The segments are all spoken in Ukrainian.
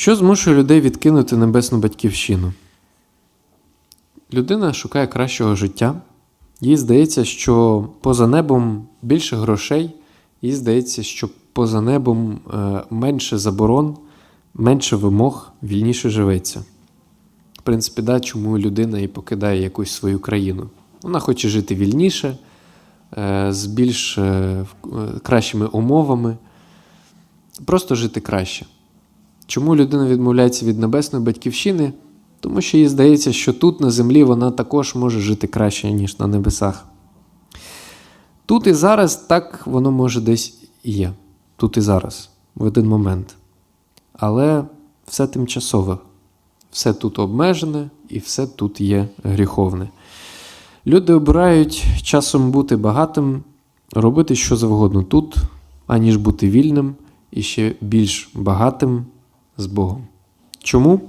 Що змушує людей відкинути небесну батьківщину? Людина шукає кращого життя. Їй здається, що поза небом більше грошей, їй здається, що поза небом е, менше заборон, менше вимог, вільніше живеться. В принципі, да, чому людина і покидає якусь свою країну. Вона хоче жити вільніше, е, з більш е, кращими умовами, просто жити краще. Чому людина відмовляється від небесної батьківщини? Тому що їй здається, що тут на землі вона також може жити краще, ніж на небесах. Тут і зараз так воно може десь і є. Тут і зараз, в один момент. Але все тимчасове, все тут обмежене і все тут є гріховне. Люди обирають часом бути багатим, робити що завгодно тут, аніж бути вільним і ще більш багатим з Богом. Чому?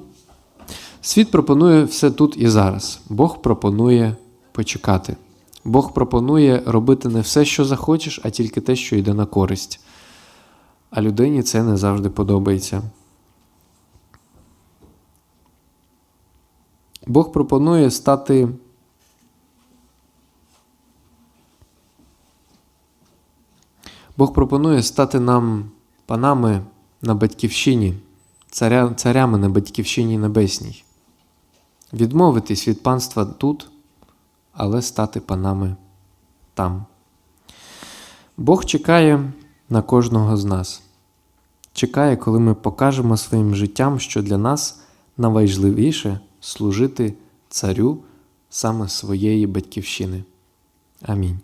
Світ пропонує все тут і зараз. Бог пропонує почекати. Бог пропонує робити не все, що захочеш, а тільки те, що йде на користь. А людині це не завжди подобається. Бог пропонує стати Бог пропонує стати нам панами на батьківщині, царя, царями на батьківщині небесній, відмовитись від панства тут, але стати панами там. Бог чекає на кожного з нас. Чекає, коли ми покажемо своїм життям, що для нас найважливіше служити царю саме своєї батьківщини. Амінь.